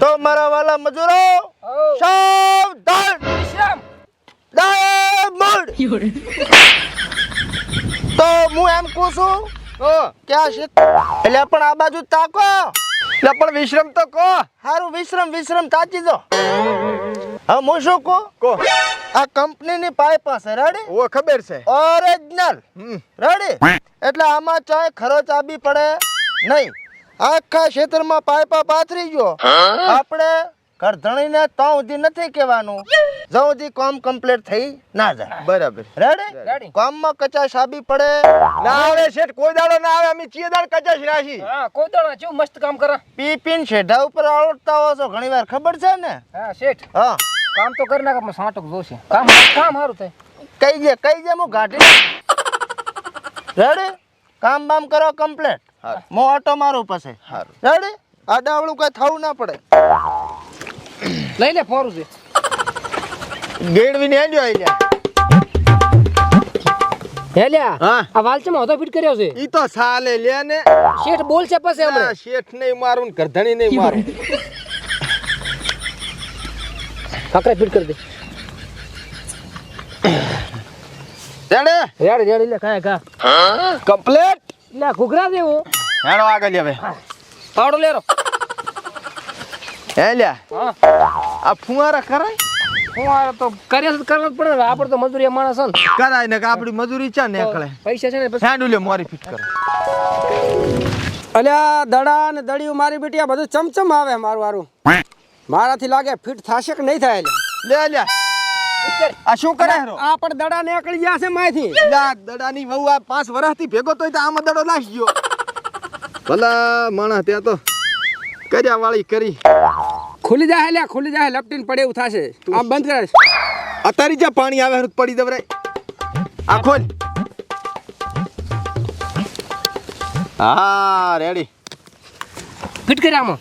તો મારા વાલા મજૂરો સાવધાન! તો હું એમ કહું છું કે આ છે એટલે પણ આ બાજુ તાકો. એટલે પણ વિશ્રમ તો કહો. હારું વિશ્રમ વિશ્રમ તાચી દો હવે હું શું કહું? કો આ કંપનીની પાઇપ હશે રેડી ઓ ખબર છે. ઓરિજિનલ. રેડી એટલે આમાં ચાય ખરો ચાબી પડે નહીં. આખા ક્ષેત્રમાં પાઇપા પાથરી ગયો. આપણે કરધણીને તો સુધી નથી કહેવાનું. જ્યાં સુધી કામ કમ્પ્લીટ થઈ ના જાય. બરાબર. રેડી. કામમાં કચાશ આબી પડે. ના આવે શેઠ કોઈ દાડો ના આવે. અમે ચીએ દાડ કચાશ રાશી હા કોઈ દાડો ચેવું મસ્ત કામ કરા. પી પીને શેઢા ઉપર આવડતા હો છો ઘણી વાર ખબર છે ને? હા શેઠ. હા. કામ તો કરી નાખ પણ સાંટક જોશે. કામ કામ સારું થાય. કઈ જે કઈ જે હું ગાડી રેડી કામ બામ કરો કમ્પ્લીટ. હું ઓટો મારું પછી. રેડી? આ ડાવળું કઈ થવું ના પડે. લઈ લે ફોરું છે. ગેડવી ને આલ્યો આલ્યા હેલ્યા હા. આ વાલચમાં હોતો ફિટ કર્યો છે. ઈ તો સાલે લે ને. શેઠ બોલ છે પછી ના, હમણાં શેઠ નહીં મારું ને ગરધણી નહીં મારું. કાકરા ફિટ કરી દે. રેડે? રેડી રેડી લે કાંઈ કા કમ્પ્લીટ લે ઘૂઘરા દેવું. હેડો આગળ હવે. પાવડો લેરો. હે લ્યા આ ફુવારા કરાય? ફુવારા તો કર્યા છે કરવા જ પડે આપણે તો મજૂરી માણસ ને. કરાય ને કે આપણી મજૂરી ચા નીકળે પૈસા છે ને પછી લે મોરી ફિટ કરો. અલ્યા દડા ને દડિયું મારી બેટી આ બધું ચમચમ આવે મારું મારું મારાથી લાગે ફિટ થશે કે નહીં થાય. લે આ શું કરે આ પણ દડા નીકળી ગયા છે માયથી. લા દડાની વહુ આ પાંચ વર્ષથી ભેગો તોય તો આમાં દડો લાગી ગયો. ભલા માણસ ત્યાં તો કર્યા વાળી કરી. ખુલી જાય લ્યા ખુલી જાય લપટીને પડે એવું થશે. આમ બંધ કરે અત્યારે જ્યાં પાણી આવે પડી દવરાય આ ખોલ. હા રેડી ફિટ કર્યા આમાં.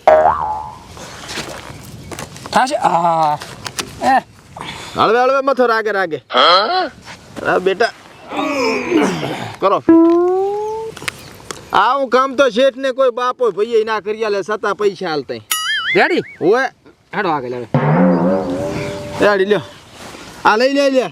થાશે? હા એ. હળવે હળવે મથો રાગે. રાગે હા બેટા. કરો. આવું કામ તો શેઠ ને કોઈ બાપો ભાઈ ના કરી લે સતા પૈસા હાલતા રેડી? ઓએ હેડો આગળ હવે. રેડી લ્યો. આ લઈ લે લે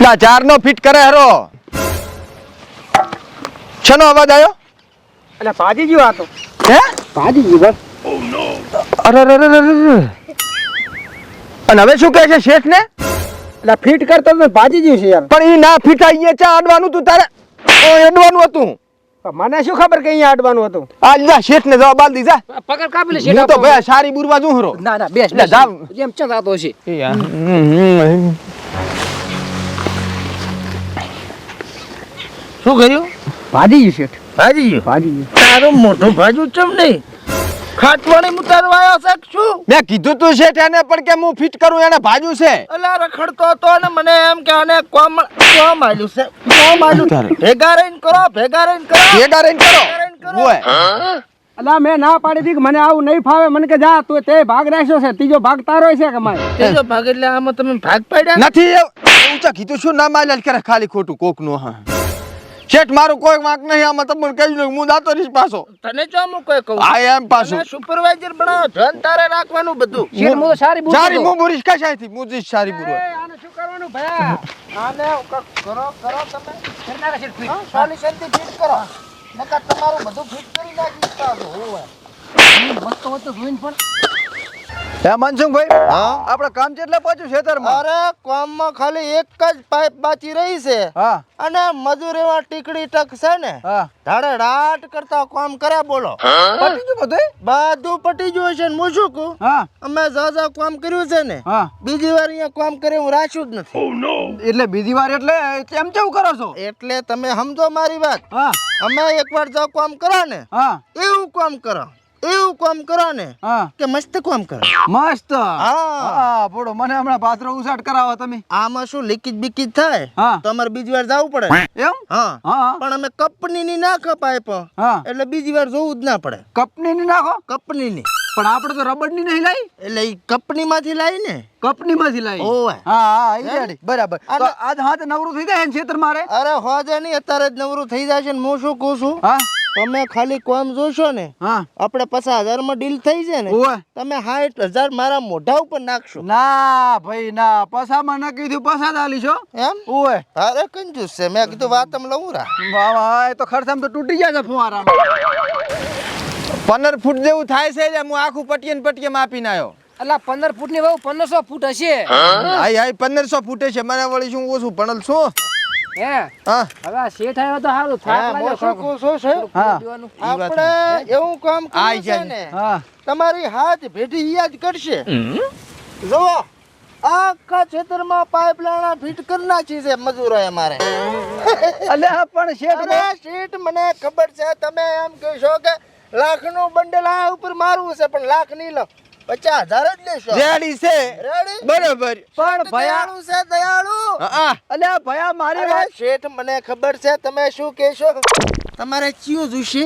ના ચાર નો ફિટ કરે હરો. છનો અવાજ આવ્યો એટલે ભાજી ગયો આ તો હે? ભાજી ગયું બસ અરે અરે અરે અરે અને હવે શું કહે છે શેઠ ને એટલે ફિટ કરતો તો ભાજી ગયું છે યાર. પણ એ ના ફિટ અહીંયા ચા અડવાનું તું તારે? ઓ, અડવાનું હતું. મને શું ખબર કે અહીંયા અડવાનું હતું? આ લીધા શેઠ ને જવાબ આલ દીધા પકડ કાપી લે શેઠ તો ભાઈ સારી બુરવા જું હરો. ના ના બેસ બેસ. જેમ ચા થતો હશે. શું કર્યું? ભાજી ગયું શેઠ. ભાજી? ગયું ભાજી ગયું તારું ભાજુ ચમ નહીં. ખાટવાણી મુતારવા આવ્યો છે શું? મેં કીધું તું શેઠ એને પણ કે હું ફિટ કરું એને ભાજુ છે? અલા રખડતો હતો ને મને એમ કે આને કોમ કોમ આલ્યું છે. કોમ આલ્યું. ભેગા રહીને કરો ભેગા રહીને કરો. ભેગા રહીને કરો. હોય. અલા મેં ના પાડી હતી કે મને આવું નહીં ફાવે. મને કે જા તું તે ભાગ રાખ્યો છે. ત્રીજો ભાગ તારો છે કે મારે? ત્રીજો ભાગ એટલે આમાં તમે ભાગ પાડ્યા? નથી ઊંચા કીધું શું ના માલ કરે ખાલી ખોટું કોકનું હા. શેઠ મારું કોઈ વાંક નહીં આમાં તમને કહી દઉં હું દાતો નહીં પાછો. તને જો હું કોઈ કહું? આ એમ પાછો. સુપરવાઇઝર બનાવો ધન તારે રાખવાનું બધું. શેઠ હું તો સારી બુરી સારી હું હું કઈ કશાયથી હું જઈશ સારી બુરવા આને શું કરવાનું ભયા આને કરો કરો તમે. કરી નાખે શેઠ ફિટ. સોલ્યુશનથી ફિટ કરો. નકર તમારું બધું ફિટ કરી નાખી તો હોવે મસ્ત હોય તો જોઈને પણ. હે મનસુખભાઈ હા? આપણે કામ કેટલા પહોંચ્યું ખેતરમાં? અરે કોમમાં ખાલી એક જ પાઇપ બાકી રહી છે. હા. અને મજૂરીમાં ટીકડી ટક છે ને હા. ધાડે રાટ કરતા કામ કરે બોલો. પતી ગયું બધું? બધું પટી ગયું છે ને હું શું કહું? હા. અમે ઝાઝા કામ કર્યું છે ને હા. બીજી વાર અહીંયા કામ કરે હું રાખ્યું જ નથી. એટલે બીજી વાર એટલે કેમ કેવું કરો છો? એટલે તમે સમજો મારી વાત. હા. અમે એકવાર જો કામ કરો ને હા. એવું કામ કરો. એવું કામ કરો ને હા. કે મસ્ત કામ કરો. મસ્ત? હા. બોડો મને હમણાં પાત્ર ઉસાટ કરાવો તમે. આમાં શું લીકેજ બીકેજ થાય? હા. તો અમારે બીજી વાર જવું પડે. એમ? હા. હા પણ અમે કંપનીની ના કપાય પણ હા. એટલે બીજી વાર જોવું જ ના પડે. કંપની ની નાખો કંપનીની. પણ આપણે તો રબરની નહીં લાવી એટલે ઈ કંપનીમાંથી લાવી ને કંપનીમાંથી લાવી ઓવે. હા હા ઈ બરાબર. તો આજ હાથ નવરું થઈ જાય ને છેતર મારે? અરે હોજે નહીં અત્યારે જ નવરું થઈ જશે ને હું શું કહું છું? હા. તમે ખાલી કોમ જોશો ને હા. આપણે પચાસ હજારમાં ડીલ થઈ જાય ને તમે સાઠ હજાર મારા મોઢા ઉપર નાખશો. ના ભાઈ ના. પસામાં ન કીધું પસા આલી છો એમ? ઓવે અરે કંજૂસ છે મેં કીધું વાત તમે લઉં રા. વાહ વાહ તો ખર્ચામાં તો તૂટી જાય છે ફુવારા પંદર ફૂટ જેવું થાય છે એટલે હું આખું પટીએ ને પટીએ માપીને આવ્યો અલા પંદર ફૂટની બહુ પંદરસો ફૂટ હશે. હાઈ હાઈ પંદરસો ફૂટે છે મને વળી શું ઓછું ભણલ છું? હે? હવે આ શેઠ આવ્યો તો સારું થાક લાગ્યો હું શું કહું છું? છે આપણે એવું કામ આઈ છે ને તમારી હાથ ભેટી યાદ કરશે. જુઓ આખા ક્ષેત્રમાં પાઇપલાઇન ફિટ કરી નાખી છે મજૂરો અમારે પણ શેઠ અરે શેઠ મને ખબર છે તમે એમ કહેશો કે લાખનું બંડલ આ ઉપર મારવું છે પણ લાખ નહીં લો પચાસ હજાર જ લેશો. રેડી છે. રેડી? બરોબર. પણ ભયા છે દયાળુ. હા અલ્યા ભયા મારી વાત શેઠ મને ખબર છે તમે શું કહેશો? તમારે ચિયું જોઈશે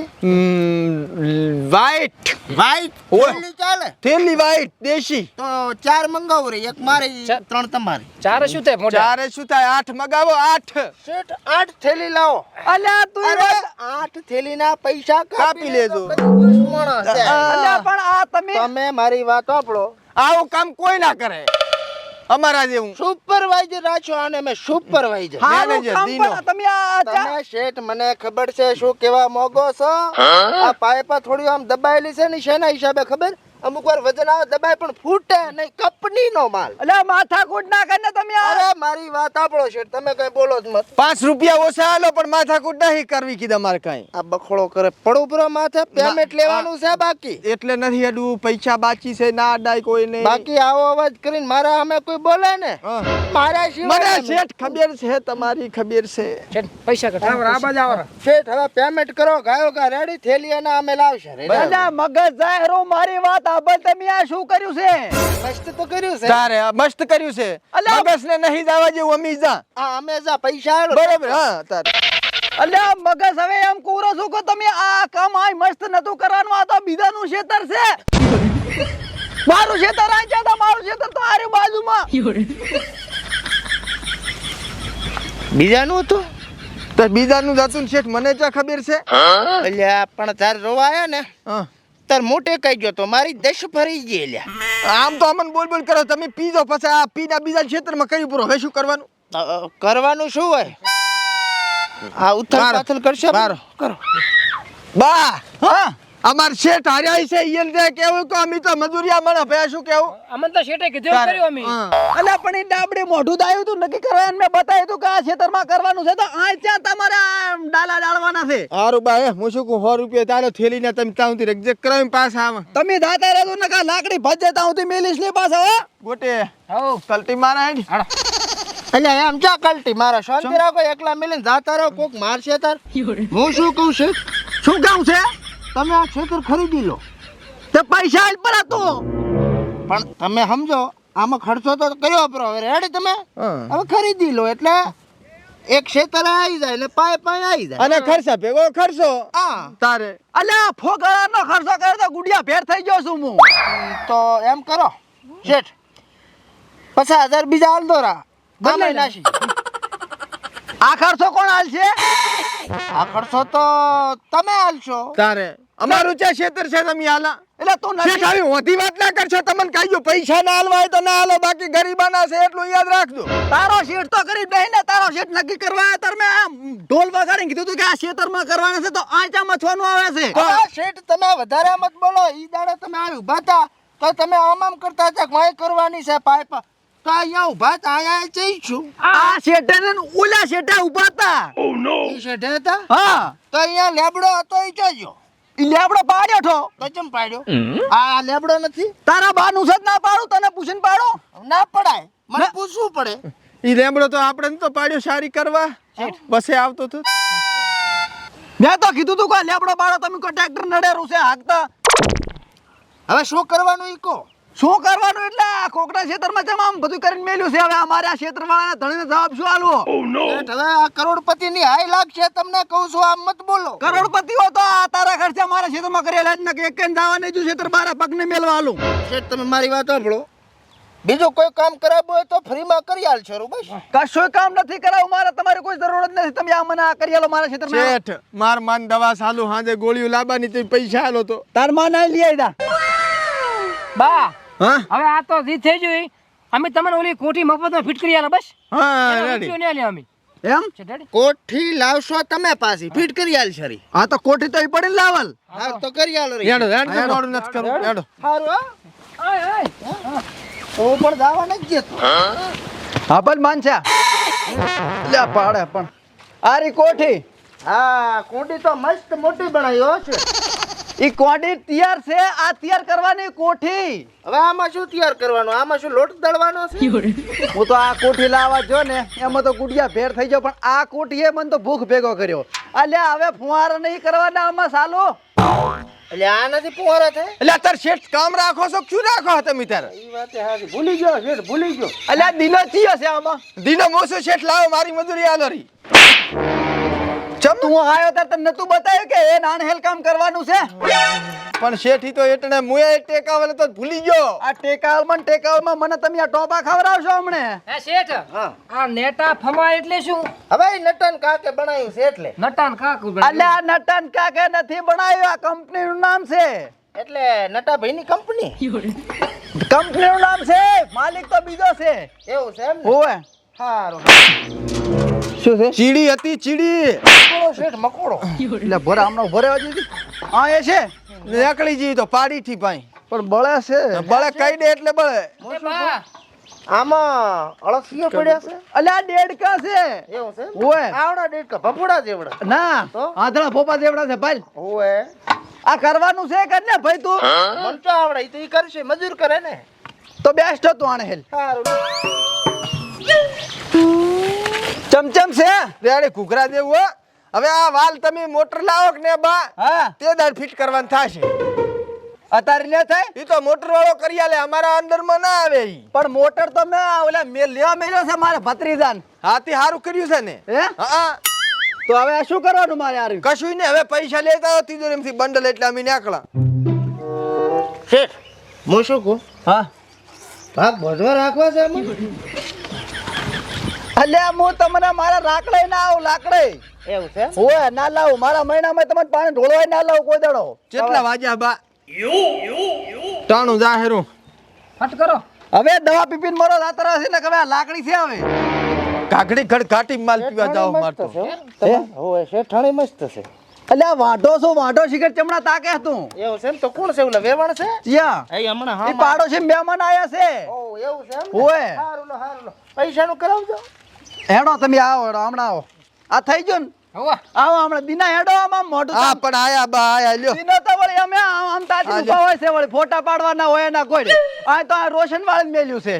વાઈટ. વ્હાઈટ ઓય. થેલી ચાલે? થેલી વાઈટ દેશી. તો ચાર મંગાવો રે એક મારે ત્રણ તમારે. ચારે શું થાય મોટા ચારે શું થાય? આઠ મંગાવો આઠ. શેઠ આઠ થેલી લાવો. અલ્યા તું અરે આઠ થેલીના પૈસા કાપી લેજો. પણ આ તમે તમે મારી વાત સાંભળો. આવું કામ કોઈ ના કરે. અમારા જેવું. સુપરવાઇઝર રાખ્યો આને મેં સુપરવાઇઝર મેનેજર દીનો. તમે આ તમે શેઠ મને ખબર છે શું કેવા મોગો છો? આ પાઇપા થોડી આમ દબાયેલી છે ને શેના હિસાબે ખબર? અમુક વાર વજન આવે દબાય પણ ફૂટે નહીં કંપની નો માલ. એટલે માથા કૂટ ના કરીને તમે અરે મારી વાત આપણો છે તમે કઈ બોલો જ મત. પાંચ રૂપિયા ઓછા આલો પણ માથાકૂટ નહીં કરવી કીધા મારે કઈ. આ બખોડો કરે. પડું બરો માથે પેમેન્ટ લેવાનું છે બાકી? એટલે નથી અડવું પૈસા બાકી છે ના અડાય નહીં બાકી આવો અવાજ કરીને મારા અમે કોઈ બોલે ને? હા. મારા મને શેઠ ખબર છે તમારી ખબર છે. પૈસા કઢાવ આ બાજુ આવો. શેઠ હવે પેમેન્ટ કરો ગાયો ગા રેડી થેલી અને અમે લાવશે મગજ જાહેરો મારી વાત આબલ તમે આ શું કર્યું છે? મસ્ત તો કર્યું છે. તારે મસ્ત કર્યું છે. મગજ ને નહીં જવા જેવું અમી જા. હા અમે જા પૈસા. બરોબર હા તારે. અલ્યા મગસ હવે એમ કૂરો છું કે તમે આ કામ આય મસ્ત નતું કરવાનું આ તો બીજાનું ખેતર છે. મારું ખેતર આ છે તો મારું ખેતર તો આરી બાજુમાં. બીજાનું હતું? તો બીજાનું જતું શેઠ મને ચા ખબર છે? અલ્યા પણ તારે રોવા આયા ને? હા. તાર મોટે કઈ ગયો તો મારી દશ ફરી ગઈ લ્યા આમ તો અમને બોલ બોલ કરો તમે પીજો પછી આ પીના બીજા ક્ષેત્રમાં કરી પૂરો હવે શું કરવાનું? કરવાનું શું હોય? આ ઉથલ. પાથલ કરશે? બાર. કરો. બા હા? અમાર શેઠ હાર્યા છે ઈયન દે કેવું તો અમી તો મજૂરિયા મળે ભયા શું કેવું? અમને તો શેઠે કીધું કર્યું અમે. હા. પણ એ ડાબડે મોઢું દાયું તું નક્કી કરવા એને મેં બતાવ્યું તું કે આ ખેતરમાં કરવાનું છે તો આ ત્યાં તમારે આ ડાલા ડાળવાના છે? હારું બા હું શું કહું સો રૂપિયા તારો થેલીને તમે તાઉથી રિજેક્ટ કરાવીને પાસ આવ. તમે દાતા રહેતો ને કા લાકડી ભજે તા હું મેલીશ લે પાસ હો. ગોટે હો કલટી મારા હેડ. અલ્યા એમ ચા કલટી મારા? શાંતિ રાખો એકલા મિલીને જાતા રહો કોક મારશે તાર. હું શું કહું છું? શું કહું છે? તમે આ ખેતર ખરીદી લો. તે પૈસા આલ પર તું. પણ તમે સમજો આમાં ખર્ચો તો કર્યો પરો હવે રેડી તમે? હવે ખરીદી લો એટલે એક ક્ષેત્ર આવી જાય ને પાય પાય આવી જાય. અને ખર્ચા ભેગો ખર્ચો. હા. તારે. અલે ફોગળા નો ખર્ચો કરે તો ગુડિયા ભેર થઈ ગયો છું હું. તો એમ કરો. શેઠ પચાસ હજાર બીજા હાલ દો રા. નાખી આ ખર્ચો કોણ હાલ છે આ ખર્ચો તો તમે હાલશો. તારે. અમારું ચા ક્ષેત્ર છે તમે હાલા. એટલે તું નથી. આવી હોતી વાત ના કરશો તમને કહી પૈસા ના હાલવા હોય તો ના હાલો બાકી ગરીબાના છે એટલું યાદ રાખજો. તારો શેઠ તો ગરીબ નહીં ને તારો શેઠ નક્કી કરવા તાર મેં આમ ઢોલ વગાડીને કીધું તું કે આ ક્ષેત્રમાં કરવાના છે તો આંચા મથવાનું આવે છે. શેઠ તમે વધારે મત બોલો ઈ દાડે તમે આવી ઊભા હતા તો તમે આમ આમ કરતા હતા કે માય કરવાની છે પાઇપ તો અહીંયા ઊભા હતા અહીંયા જઈ છું. આ શેઠે ને ઓલા શેઠા ઊભા હતા. ઈ શેઠે હતા? હા. તો અહીંયા લેબડો હતો ઈ જોજો. ઈ લેબડો પાડ્યો ઠો. તો ચમ પાડ્યો? આ લેબડો નથી? તારા બાનું છે ના પાડું તને પૂછીને પાડું. ના પડાય. મને પૂછવું પડે. ઈ લેબડો તો આપણે તો પાડ્યો સારી કરવા. બસે આવતો તો. મેં તો કીધું તું કોઈ લેબડો પાડો તમે કોઈ ટ્રેક્ટર નડેરું છે હાકતા. હવે શું કરવાનું ઈ કહો? શું કરવાનું એટલે? આ કોકના ક્ષેત્રમાં છે આમ બધું કરીને મેલ્યું છે? હવે અમારે આ ક્ષેત્ર વાળાને ધણીને જવાબ શું આલવો? હવે આ કરોડપતિ ની હાઈ લાગશે તમને કહું છું આમ મત બોલો. કરોડપતિઓ તો આ તારા ખર્ચે મારા ક્ષેત્રમાં કરેલા જ ને એક જવા નહીં જો ક્ષેત્ર બારા પગને મેલવા આલું. શેઠ તમે મારી વાત સાંભળો. બીજું કોઈ કામ કરાવવું હોય તો ફ્રીમાં કરી આલ રૂ બસ. કશું કામ નથી કરાવું મારે તમારી કોઈ જરૂર જ નથી. તમે આ મને આ કરી આલો મારા ક્ષેત્રમાં. શેઠ માર માન દવા સાલું હાજે ગોળીઓ લાવવાની તે પૈસા આલો તો. તાર માન આ લઈ આવ્યા બા હા? હવે આ તો જીત થઈ ગયું અમે તમને ઓલી કોઠી મફતમાં ફિટ કરી આલા બસ. હા રેડી રૂપિયો નહીં અમે. એમ? કોઠી લાવશો તમે પાછી. ફિટ કરી આલ રી આ તો કોઠી તો ઈ પડી લાવલ. હા તો કરી આલો રે. યાડો યાડો મોડું નથી કરો યાડો સારું આય, આય. હું પણ દાવા નથી જતો હા? પણ માનછા લે પાડે પણ. આરી કોઠી. હા કોઠી તો મસ્ત મોટી બનાવી હો છે. ઈ કોડી તૈયાર છે આ તૈયાર કરવાની કોઠી. હવે આમાં શું તૈયાર કરવાનું? આમાં શું લોટ દળવાનો છે? હું તો આ કોઠી લાવવા જો ને એમાં તો ગુડિયા ભેર થઈ ગયો પણ આ કોઠીએ મને તો ભૂખ ભેગો કર્યો. અલ્યા હવે ફુવારા નહીં કરવાના આમાં સાલો? એટલે આ નથી પોરા થાય? એટલે તાર શેઠ કામ રાખો છો શું રાખો તમે તાર? એ વાત હાજી ભૂલી ગયો શેઠ ભૂલી ગયો. અલ્યા દિનો ચિયો છે આમાં. દીનો મોસો શેઠ લાવો મારી મજૂરી આલો રી ચમ. તું આયો તાર તને નતું બતાવ્યું કે એ નાનહેલ કામ કરવાનું છે? પણ શેઠી તો એટલે મુએ ટેકાવલે તો ભૂલી ગયો. આ ટેકાવલમાં ને ટેકાવલમાં મને તમે આ ટોપા ખવરાવશો હમણે? હે શેઠ આ નેટા ફમા એટલે શું? હવે નટન કાકે બનાવ્યું છે એટલે. નટાન કાકુ અલે આ નટન કાકે નથી બનાવ્યું આ કંપની નું નામ છે. એટલે નટાભાઈ ની કંપની? કંપની નું નામ છે માલિક તો બીજો છે. એવું છે એમ ને? ઓવે સારું શું છે? ચીડી હતી ચીડી. મકોડો શેઠ મકોડો. એટલે ભરે હમણાં ભરે હજી હા એ છે? નીકળી જઈ તો પાડી થી ભાઈ. પણ બળે છે. બળે કઈ દે એટલે બળે. આમાં અળસિયો પડ્યા છે? અલ્યા છે. એવું છે એમ? આવડા દેડકા ભપુડા જેવડા. ના તો? આંધળા ફોપા જેવડા છે ભાઈ. ઓવે આ કરવાનું છે કર ને ભાઈ તું? મન તો આવડે ઈ તો ઈ કરશે મજૂર કરે ને. તો બેસ્ટ હતું આણે હેલ. સારું ચમચમ છે? રેડે ઘૂઘરા દેવું હો. હવે આ વાલ તમે મોટર લાવો કે ને બા? હા. તે દાડ ફિટ કરવાનું થશે. અત્યારે લે થાય? ઈ તો મોટર વાળો કરી આલે અમારા અંદરમાં ના આવે ઈ. પણ મોટર તો મે ઓલા મે લેવા મેલ્યો છે મારે ભત્રીજાન. હાથી હારું કર્યું છે ને. હે? હા તો હવે આ શું કરવાનું મારે યાર કશું ને હવે પૈસા લેતા હો તિજોરીમાંથી બંડલ એટલે અમે નીકળા શેઠ હું શું કહું? હા. ભાગ ભજવા રાખવા છે આમાં? અલ્યા હું તમને મારા રાકડે ના આવું લાકડે. એવું છે? ઓય ના લાવું. મારા મહિનામાં તમને પાણી ઢોળવાય ના લાવું કોઈ દડો. કેટલા વાગ્યા બા? ટાણું જાહેરું. ફટ કરો. હવે દવા પીપીને મરો રાતર હશે ને હવે લાકડી છે હવે. કાકડી ઘડ ઘાટી માલ પીવા જાવ મસ્ત મારતો. છે. હો. શેઠાણી મસ્ત છે. અલ્યા વાંઢો શું વાંઢો શિખર ચમડા તાકે હતું એવું છે ને? તો કોણ છે ઓલા વેવાણ છે? યા. એ હમણાં એ પાડો છે મહેમાન આયા છે. ઓ એવું છે ઓય. હારું લો હારું લો. પૈસાનું કરાવજો. હેડો તમે આવો હેડો હમણાં આવો. આ થઈ ગયું ને? આવો હમણાં. દિના હેડો આમાં મોઢું હા પણ આયા બા આયા લ્યો. દિનો તો વળી અમે આમ તાજી ઊભા હોય છે વળી ફોટા પાડવાના હોય ના કોઈ. આ તો આ રોશન વાળ મેલ્યું છે.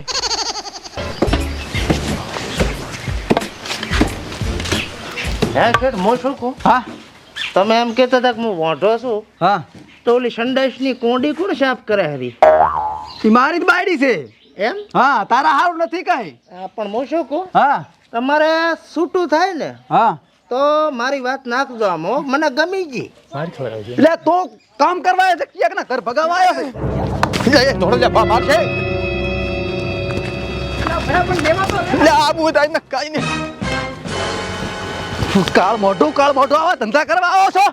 હે શેઠ હું શું કહું? હા. તમે એમ કહેતા હતા કે હું વાંઢો છું. હા. તો ઓલી સંડાસની કોંડી કોણ સાફ કરે હરી? મારી જ બાયડી છે. એમ? હા તારા હારું નથી કઈ. પણ મો શું કહું? હા. તમારે છૂટું થાય ને હા. તો મારી વાત નાખજો આમ હો. મને ગમી ગઈ. એટલે તું કામ કરવા આવ્યો છે ક્યાંક ના ઘર ભગાવા આવ્યો છે? એ ધોળો લે બા થાય ને કઈ નહીં. કાળ મોઢું કાળ મોઢું આવા ધંધા કરવા આવો છો?